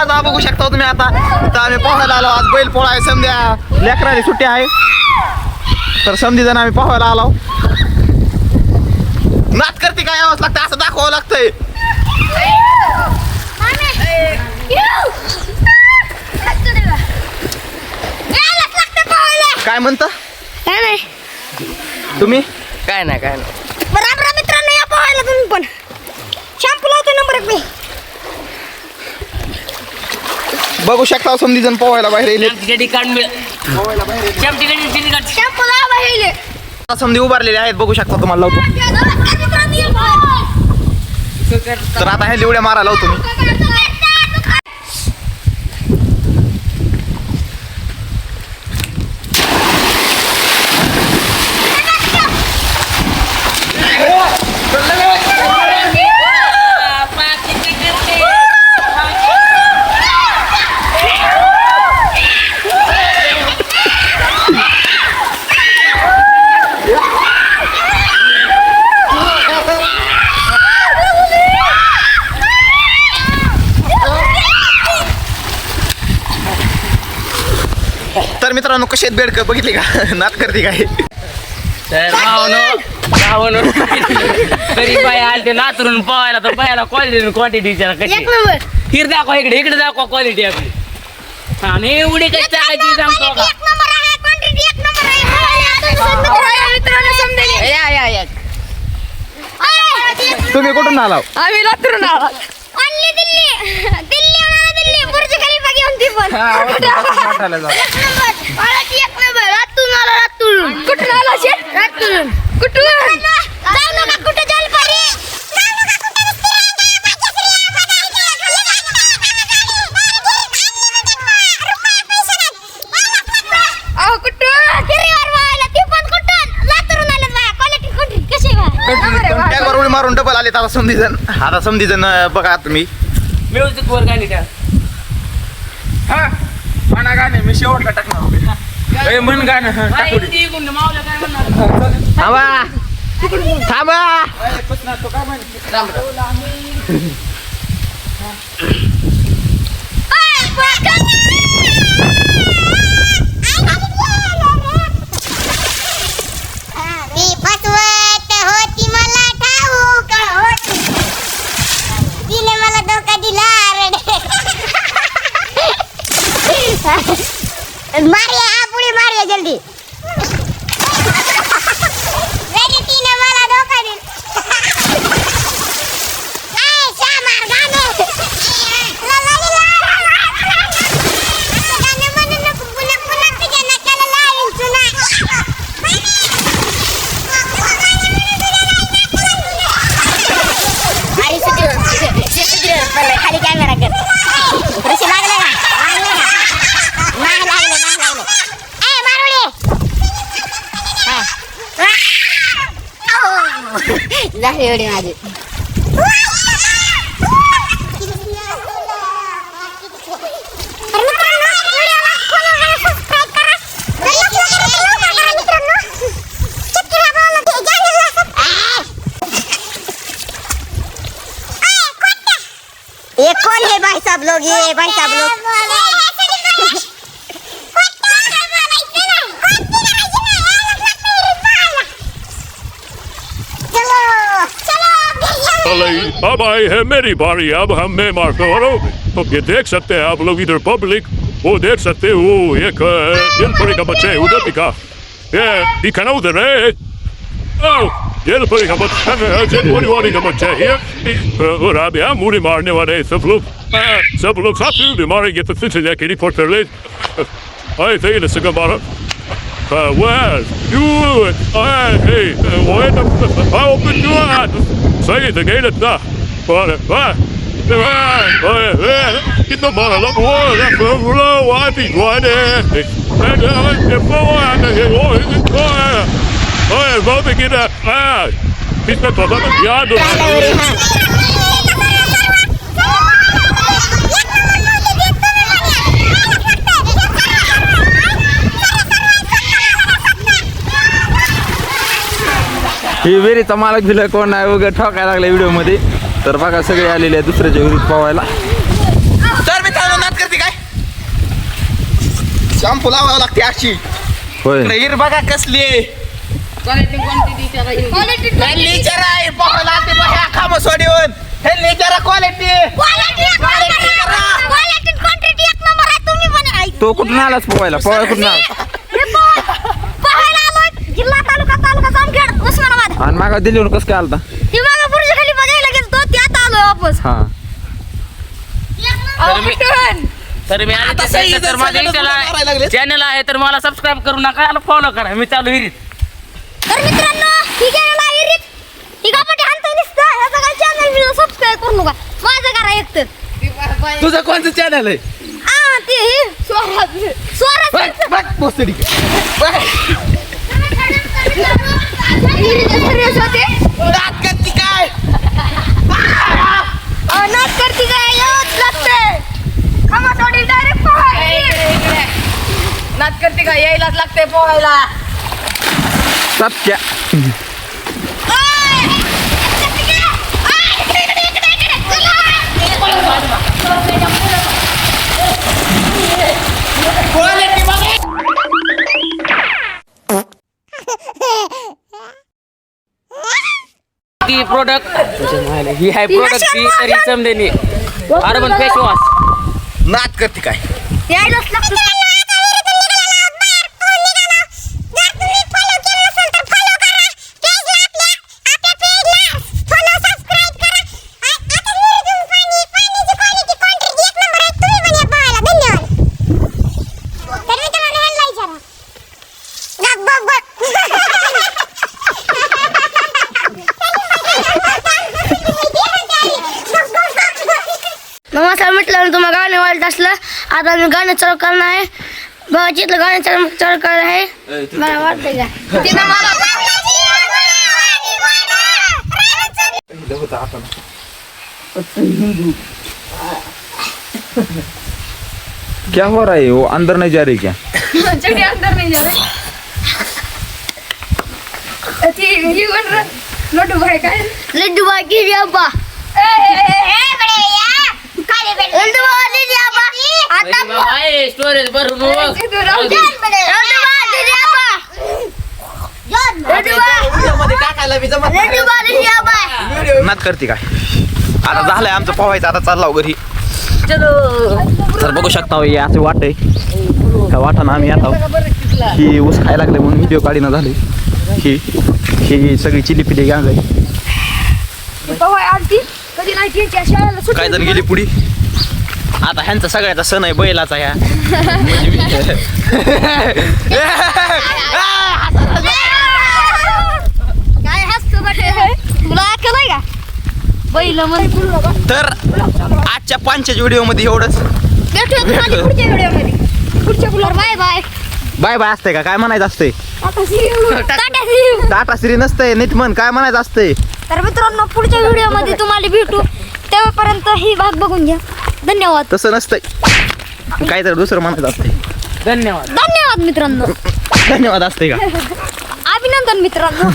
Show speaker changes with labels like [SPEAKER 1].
[SPEAKER 1] आता बघू शकता तुम्ही आता. इथं आम्ही पोहायला आलो. आज बैल पोळा आहे समध्या लेकराची सुट्टी आहे. तर समधी जण आम्ही पोहायला आलो. नाच करते काय यावंच लागतं असं दाखवावं लागतंय. काय म्हणता?
[SPEAKER 2] काय नाही
[SPEAKER 1] तुम्ही?
[SPEAKER 3] काय नाही काय नाही.
[SPEAKER 2] बरोबर मित्रांनो या पोहायला तुम्ही पण. शॅम्पू लावतो नंबर एक मी.
[SPEAKER 1] बघू शकता समधी जण पोहायला बाहेर येईल. समधी उभारलेले आहेत बघू शकता तुम्हाला लावतो. तर आता हे लिवड्या मारायला लावतो मी. तर मित्रांनो कसे आहेत बेडक? बघितले का? नात करते काय?
[SPEAKER 3] तरी बाय आलते नातरून पवायला तर पाहायला क्वालिटी क्वांटिटी कशी.
[SPEAKER 2] एक नंबर.
[SPEAKER 3] हिर दाखवा इकडे इकडे दाखवा क्वालिटी आपली. आणि एवढी कशी टाकायची सांगतो का?
[SPEAKER 2] एक नंबर आहे क्वांटिटी एक नंबर आहे. मित्रांनो समजेल
[SPEAKER 3] या या या.
[SPEAKER 1] तुम्ही कुठून आला
[SPEAKER 2] आम्ही लातूरून आलो दिल्ली. दिल्ली. एक नंबर एक नंबर आला कुठून कुठून जाऊ नका कुठे जाल पारी अहो कुठून
[SPEAKER 1] टॅगवर उडी मारून डबल आले आता समधी जण आता समधी जण बघा तुम्ही
[SPEAKER 3] म्युझिक वर गाणी त्या
[SPEAKER 4] म्हणा गाणे मी शेवटला टाकणार. ए, म्हण गाणं हं, टाकू दे.
[SPEAKER 3] मावल्या काय म्हणणार?
[SPEAKER 1] थांबा. थांबा.
[SPEAKER 2] मी Мария! झाली एवढी माझी. ये कौन है भाई साहब लोग? ये भाई साहब लोग चलो चलो
[SPEAKER 5] अब आए हैं मेरी बारी। अब हम मैं मारता हूँ। तो ये देख सकते हैं आप लोग इधर पब्लिक वो देख सकते हो एक जेलपुरी का बच्चा है उधर दिखा ये दिखा ना उधर है। जेलपुरी का बच्चा है जलपरी वाली का बच्चा है। और अब यहाँ मुड़ी मारने वाले हैं सब लोग। सब लोग साथ में भी मारेंगे तो फिर से जाके रिपोर्ट कर ले। आए थे ना सगा मारा। Uh, well, you, uh, hey, uh, wait uh, I open your eyes. Say it again, it's not. But, uh, Kita mana lah buat dah perlu wati buat deh. Ada ada bawa ada oh itu oh oh bawa kita ah kita tu tak dia tu.
[SPEAKER 1] ही विहिरीचा मालक बिलक कोण नाही वगैरे ठोकायला लागला व्हिडिओमध्ये तर बघा सगळे आलेले आहे दुसऱ्याच्या विहिरीत पोवायला तर मित्रांनो शाम्पू लावावं लागते अशी.
[SPEAKER 5] होय.
[SPEAKER 1] हिर बघा कसली आहे. हे बघ क्वालिटी
[SPEAKER 2] आहे.
[SPEAKER 1] तो कुठून आलाच पोहायला? पोहायला कुठून आला
[SPEAKER 2] हे पोह- पोहायला आलोय. जिल्हा तालुका तालुका जामखेड उस्मानाबाद.
[SPEAKER 1] आणि मागा दिल्लीहून कसं काय आलता
[SPEAKER 2] ती मागं बुर्ज खाली बघायला गेलो त्यात आलोय वापस
[SPEAKER 1] हा
[SPEAKER 3] तर मी- तर मी
[SPEAKER 1] सही
[SPEAKER 3] तर माझ्या
[SPEAKER 1] लागले.
[SPEAKER 3] चॅनल आहे तर मला सबस्क्राईब करू नका आणि फॉलो करा. मी चालू विहिरीत
[SPEAKER 2] तर मित्रांनो ही गेलेला विहिरीत ही गापटी हाणतोय नुसतं. ह्याचा काय चॅनल मी सबस्क्राईब करू नका. माझं करा एक तर.
[SPEAKER 1] तुझं कोणतं चॅनल आहे?
[SPEAKER 2] आ ते हे. स्वराज स्वराज
[SPEAKER 1] बघ, बघ, पोचते ठीक आहे.
[SPEAKER 2] सिरियस होते
[SPEAKER 1] दात करती काय
[SPEAKER 2] अनाथ करती काय येऊच लागते खामा सोडी डायरेक्ट पोहायला
[SPEAKER 6] नाच करते का यायलाच लागते पोहायला?
[SPEAKER 3] ती प्रोडक्ट ही आहे प्रोडक्ट ती तरी समजेनी. अर्बन फेस वॉश
[SPEAKER 1] नात करते काय?
[SPEAKER 2] यायलाच लागतं म्हटलं तुम्हाला गाणे वाजत असलं आता मी गाणं चालू करणार आहे. भावाची इथलं गाणं चालू चालू करणार आहे मला वाटतंय का? तिनं मला
[SPEAKER 1] क्या हो रहा है वो? अंदर नहीं जा रही क्या?
[SPEAKER 6] चढी अंदर नाही जा रे ती ही कोण रे? नोटू भाई काय
[SPEAKER 2] लड्डू बाकी रे अब्बा लड्डू बाकी रे अब्बा आता
[SPEAKER 3] स्टोरेज भरून
[SPEAKER 1] नात करते काय? आता झालंय आमचं पोहायचं आता चालला घरी. तर बघू शकता हो, असे वाट आहे. त्या वाटानं आम्ही आता ही ऊस खायला लागले म्हणून व्हिडिओ काढीना झाले. ही ही सगळी चिली पिली गँग आहे काय जण गेली पुढी. आता ह्यांचा सगळ्याचा सण आहे बैलाचा ह्या
[SPEAKER 2] काय हसतो बटे तुला अक्कल आहे का? बैलमध्ये
[SPEAKER 1] तर आजच्या पाचच्या व्हिडिओमध्ये एवढंच
[SPEAKER 2] पुढच्या blog bye bye.
[SPEAKER 1] Bye bye असते का? काय म्हणायचं असते टाटा श्री नसतंय नीट म्हण. काय म्हणायचं असते
[SPEAKER 2] तर मित्रांनो पुढच्या व्हिडिओमध्ये तुम्हाला भेटू. तेव्हापर्यंत ही भाग बघून घ्या. धन्यवाद.
[SPEAKER 1] तसं नसतंय. काहीतरी दुसरं म्हणायचं असते
[SPEAKER 3] धन्यवाद.
[SPEAKER 2] धन्यवाद मित्रांनो.
[SPEAKER 1] धन्यवाद असते का?
[SPEAKER 2] अभिनंदन मित्रांनो.